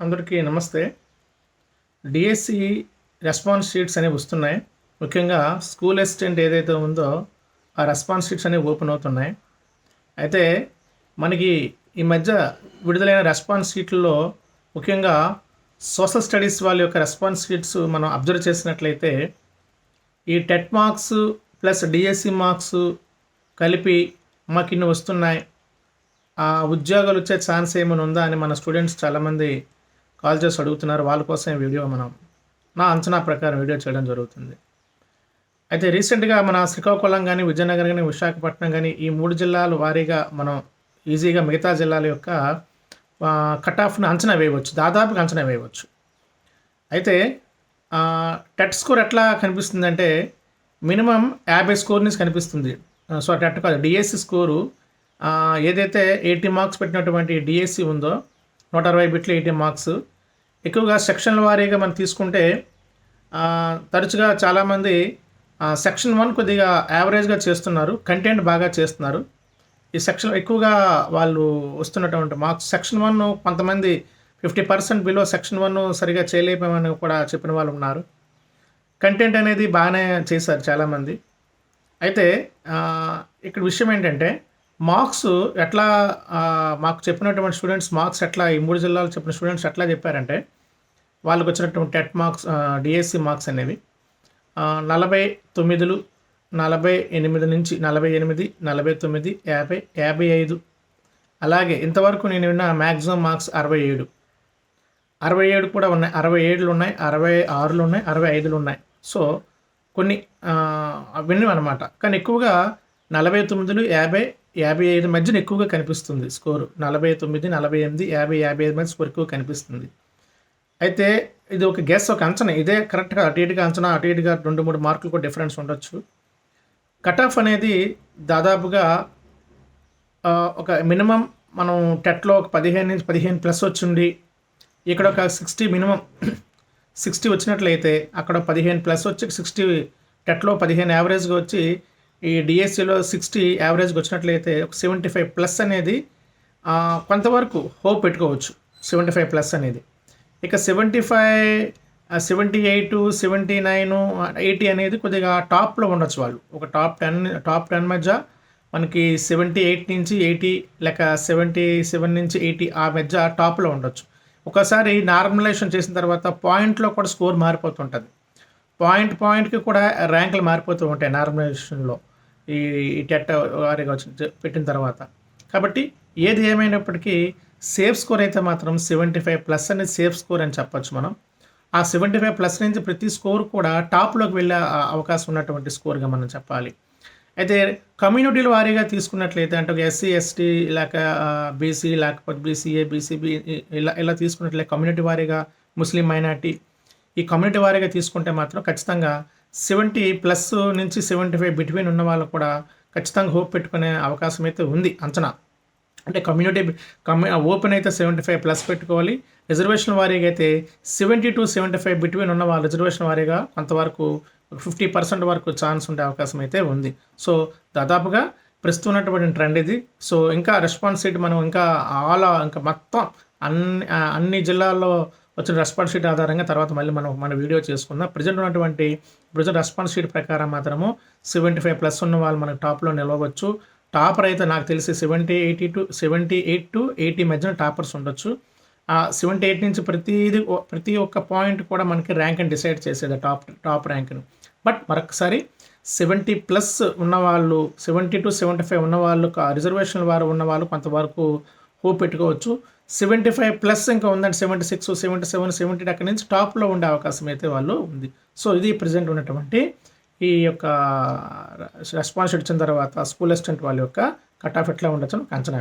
అందరికీ నమస్తే. DSC response sheets అనేవి వస్తున్నాయి. ముఖ్యంగా స్కూల్ అసిస్టెంట్ ఏదైతే ఉందో ఆ రెస్పాన్స్ షీట్స్ అనేవి ఓపెన్ అవుతున్నాయి. అయితే మనకి ఈ మధ్య విడుదలైన రెస్పాన్స్ షీట్లలో ముఖ్యంగా సోషల్ స్టడీస్ వాళ్ళ యొక్క రెస్పాన్స్ షీట్స్ మనం అబ్జర్వ్ చేసినట్లయితే ఈ TET marks plus DSC marks కలిపి మాకు ఇన్ని వస్తున్నాయి. ఆ ఉద్యోగాలు వచ్చే ఛాన్స్ ఏమైనా ఉందా అని మన స్టూడెంట్స్ చాలామంది కాల్ చేసి అడుగుతున్నారు వాళ్ళ కోసం ఈ వీడియో మనం నా అంచనా ప్రకారం వీడియో చేయడం జరుగుతుంది. అయితే రీసెంట్గా మన శ్రీకాకుళం కానీ విజయనగరం కానీ విశాఖపట్నం కానీ ఈ మూడు జిల్లాల వారీగా మనం ఈజీగా మిగతా జిల్లాల యొక్క కట్ ఆఫ్ను అంచనా వేయవచ్చు దాదాపుగా అంచనా వేయవచ్చు. అయితే టెట్ స్కోర్ ఎట్లా కనిపిస్తుందంటే మినిమం యాభై స్కోర్ నుంచి కనిపిస్తుంది. సో టెట్ కాదు డిఎస్సి స్కోరు ఏదైతే ఎయిటీ మార్క్స్ పెట్టినటువంటి డిఎస్సి ఉందో నూట అరవై బిట్లు ఎయిటీ మార్క్స్. ఎక్కువగా సెక్షన్ల వారీగా మనం తీసుకుంటే తరచుగా చాలామంది సెక్షన్ వన్ కొద్దిగా యావరేజ్గా చేస్తున్నారు కంటెంట్ బాగా చేస్తున్నారు. ఈ సెక్షన్ ఎక్కువగా వాళ్ళు వస్తున్నటువంటి మార్క్స్ సెక్షన్ వన్ కొంతమంది fifty percent below section one సరిగా చేయలేకపోయామని కూడా చెప్పిన వాళ్ళు ఉన్నారు. కంటెంట్ అనేది బాగానే చేశారు చాలామంది. అయితే ఇక్కడ విషయం ఏంటంటే మార్క్స్ ఎట్లా మాకు చెప్పినటువంటి స్టూడెంట్స్ మార్క్స్ ఎట్లా ఈ మూడు జిల్లాలు చెప్పిన స్టూడెంట్స్ ఎట్లా చెప్పారంటే వాళ్ళకి వచ్చినటువంటి టెట్ మార్క్స్ డిఎస్సి మార్క్స్ అనేవి నలభై తొమ్మిదిలు నలభై ఎనిమిది నుంచి నలభై ఎనిమిది నలభై తొమ్మిది యాభై యాభై ఐదు. అలాగే ఇంతవరకు నేను విన్న మ్యాక్సిమం మార్క్స్ అరవై ఏడు. అరవై ఏడు కూడా ఉన్నాయి. అరవై ఏడులు ఉన్నాయి అరవై ఆరులు ఉన్నాయి అరవై ఐదులు ఉన్నాయి. సో కొన్ని విన్నవి అనమాట కానీ ఎక్కువగా నలభై తొమ్మిదిలు యాభై యాభై ఐదు మధ్యన ఎక్కువగా కనిపిస్తుంది స్కోరు. నలభై తొమ్మిది నలభై ఎనిమిది యాభై యాభై ఐదు మధ్య స్కోర్ ఎక్కువ కనిపిస్తుంది. అయితే ఇది ఒక గెస్ ఒక అంచనా. ఇదే కరెక్ట్గా అటు ఇటుగా అంచనా అటు ఇటుగా రెండు మూడు మార్కులు కూడా డిఫరెన్స్ ఉండొచ్చు. కట్ ఆఫ్ అనేది దాదాపుగా ఒక మినిమం మనం టెట్లో ఒక పదిహేను నుంచి పదిహేను ప్లస్ వచ్చింది. ఇక్కడ ఒక సిక్స్టీ మినిమం సిక్స్టీ వచ్చినట్లయితే అక్కడ పదిహేను ప్లస్ వచ్చి సిక్స్టీ టెట్లో పదిహేను యావరేజ్గా వచ్చి ఈ డిఎస్సిలో సిక్స్టీ యావరేజ్కి వచ్చినట్లయితే ఒక సెవెంటీ ఫైవ్ ప్లస్ అనేది కొంతవరకు హోప్ పెట్టుకోవచ్చు. సెవెంటీ ఫైవ్ ప్లస్ అనేది. ఇక seventy five seventy eight seventy nine eighty అనేది కొద్దిగా టాప్లో ఉండొచ్చు వాళ్ళు. ఒక టాప్ టెన్ టాప్ టెన్ మధ్య మనకి సెవెంటీ ఎయిట్ నుంచి ఎయిటీ లేక సెవెంటీ సెవెన్ నుంచి ఎయిటీ ఆ మధ్య టాప్లో ఉండొచ్చు. ఒకసారి నార్మలైజేషన్ చేసిన తర్వాత పాయింట్లో కూడా స్కోర్ మారిపోతుంటుంది. పాయింట్ పాయింట్కి కూడా ర్యాంకులు మారిపోతూ ఉంటాయి నార్మలైజేషన్లో ఈ టెట్ వారిగా వచ్చి పెట్టిన తర్వాత. కాబట్టి ఏది ఏమైనప్పటికీ సేఫ్ స్కోర్ అయితే మాత్రం సెవెంటీ ఫైవ్ ప్లస్ అనేది సేఫ్ స్కోర్ అని చెప్పొచ్చు మనం. ఆ సెవెంటీ ఫైవ్ ప్లస్ నుంచి ప్రతి స్కోర్ కూడా టాప్లోకి వెళ్ళే అవకాశం ఉన్నటువంటి స్కోర్గా మనం చెప్పాలి. అయితే కమ్యూనిటీల వారీగా తీసుకున్నట్లయితే అంటే ఒక ఎస్సీ ఎస్టీ లేక బీసీ లేకపోతే బీసీఏ బీసీబీ ఇలా ఇలా తీసుకున్నట్లయితే కమ్యూనిటీ వారీగా ముస్లిం మైనార్టీ ఈ కమ్యూనిటీ వారీగా తీసుకుంటే మాత్రం ఖచ్చితంగా సెవెంటీ ప్లస్ నుంచి సెవెంటీ ఫైవ్ బిట్వీన్ ఉన్న వాళ్ళు కూడా ఖచ్చితంగా హోప్ పెట్టుకునే అవకాశం అయితే ఉంది అంచనా. అంటే కమ్యూనిటీ కమ్యూ ఓపెన్ అయితే సెవెంటీ ఫైవ్ ప్లస్ పెట్టుకోవాలి. రిజర్వేషన్ వారీగా అయితే seventy to seventy five between ఉన్న వాళ్ళు రిజర్వేషన్ వారీగా కొంతవరకు ఫిఫ్టీ పర్సెంట్ వరకు ఛాన్స్ ఉండే అవకాశం అయితే ఉంది. సో దాదాపుగా ప్రస్తుతం ఉన్నటువంటి ట్రెండ్ ఇది. సో ఇంకా రెస్పాన్స్ సీట్ మనం ఇంకా ఆల్ ఇంకా మొత్తం అన్ని అన్ని జిల్లాల్లో వచ్చిన రెస్పాన్స్ షీట్ ఆధారంగా తర్వాత మళ్ళీ మనం మన వీడియో చేసుకుందాం. ప్రజెంట్ ఉన్నటువంటి ప్రజెంట్ రెస్పాన్స్ షీట్ ప్రకారం మాత్రము సెవెంటీ ఫైవ్ ప్లస్ ఉన్న వాళ్ళు మనకు టాప్లో నిలవచ్చు టాపర్ అయితే నాకు తెలిసి seventy eighty to seventy eight to eighty మధ్యన టాపర్స్ ఉండొచ్చు. ఆ సెవెంటీ ఎయిట్ నుంచి ప్రతిది ప్రతి ఒక్క పాయింట్ కూడా మనకి ర్యాంక్ని డిసైడ్ చేసేది టాప్ టాప్ ర్యాంక్ను బట్ మరొకసారి సెవెంటీ ప్లస్ ఉన్నవాళ్ళు సెవెంటీ టు సెవెంటీ ఫైవ్ ఉన్నవాళ్ళు రిజర్వేషన్ వారు ఉన్నవాళ్ళు కొంతవరకు హోప్ పెట్టుకోవచ్చు. సెవెంటీ ఫైవ్ ప్లస్ ఇంకా ఉందండి seventy six seventy seven seventy అక్కడి నుంచి టాప్లో ఉండే అవకాశం అయితే వాళ్ళు ఉంది. సో ఇది ప్రజెంట్ ఉన్నటువంటి ఈ యొక్క రెస్పాన్స్ ఇచ్చిన తర్వాత స్కూల్ అసిస్టెంట్ వాళ్ళ యొక్క కట్ ఆఫ్ ఎట్లా ఉండొచ్చు అంచనా